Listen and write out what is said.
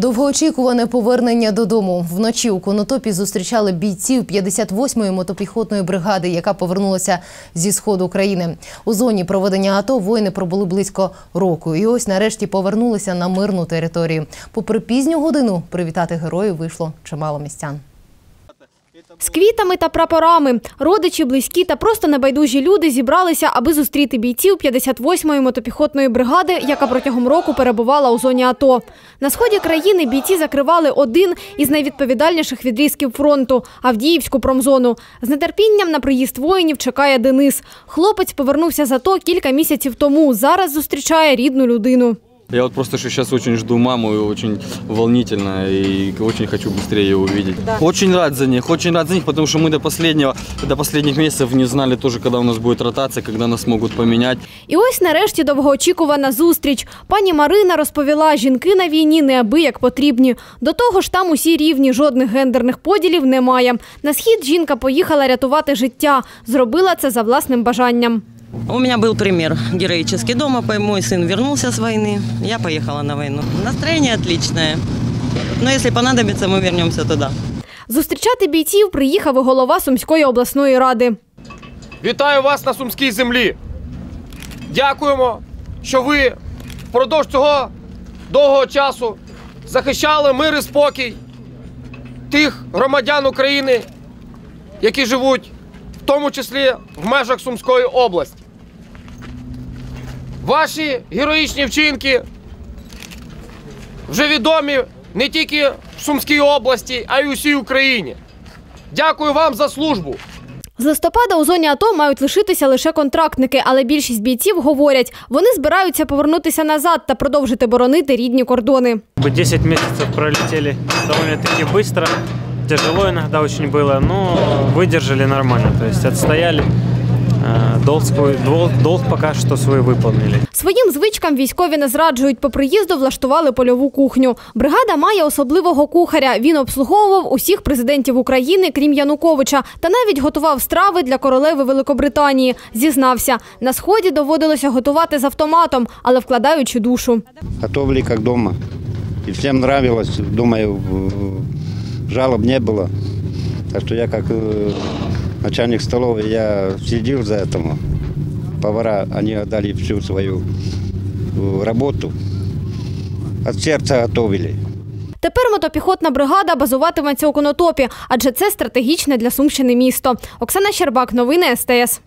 Довгоочікуване повернення додому. Вночі у Конотопі зустрічали бійців 58-ї мотопіхотної бригади, яка повернулася зі сходу країни. У зоні проведення АТО воїни пробули близько року. І ось нарешті повернулися на мирну територію. Попри пізню годину привітати героїв вийшло чимало містян. З квітами та прапорами родичі, близькі та просто небайдужі люди зібралися, аби зустріти бійців 58-ї мотопіхотної бригади, яка протягом року перебувала у зоні АТО. На сході країни бійці закривали один із найвідповідальніших відрізків фронту – Авдіївську промзону. З нетерпінням на приїзд воїнів чекає Денис. Хлопець повернувся з АТО кілька місяців тому. Зараз зустрічає рідну людину. Я вот просто сейчас очень жду маму, и очень волнительно, и очень хочу быстрее ее увидеть. Очень рад за них, очень рад за них, потому что мы до последнего, до последних месяцев не знали тоже, когда у нас будет ротация, когда нас могут поменять. І ось нарешті довгоочікувана зустріч. Пані Марина розповіла, жінки на війні неабияк потрібні. До того ж, там усі рівні, жодних гендерних поділів немає. На схід жінка поїхала рятувати життя. Зробила це за власним бажанням. У меня был пример героический дома. Мой сын вернулся с войны, я поехала на войну. Настроение отличное. Но если понадобится, мы вернемся туда. Зустрічати бійців приїхав і голова Сумської обласної ради. Вітаю вас на сумській землі. Дякуємо, що ви впродовж цього довгого часу захищали мир і спокій тих громадян України, які живуть в тому числі в межах Сумської області. Ваші героїчні вчинки вже відомі не тільки в Сумській області, а й усій Україні. Дякую вам за службу. З листопада у зоні АТО мають лишитися лише контрактники, але більшість бійців говорять, вони збираються повернутися назад та продовжити боронити рідні кордони. Бы 10 месяцев пролетели довольно-таки быстро Тяжело иногда очень было, но выдержали нормально. То есть отстояли. Э, Долг, свой, долг, долг пока что свой выполнили. Своїм звичкам військові не зраджують. По приїзду влаштували польову кухню. Бригада має особливого кухаря. Він обслуговував усіх президентів України, крім Януковича, та навіть готував страви для королеви Великобританії. Зізнався, на сході доводилося готувати з автоматом, але вкладаючи душу. готовили как дома. И всем нравилось, думаю, в- жалоб не было. Так что я как э, начальник столовой, я следил за этим. Повара, они отдали всю свою э, работу. От сердца готовили. Тепер мотопіхотна бригада базуватиметься у Конотопі, адже це стратегічне для Сумщини місто. Оксана Щербак, новини СТС.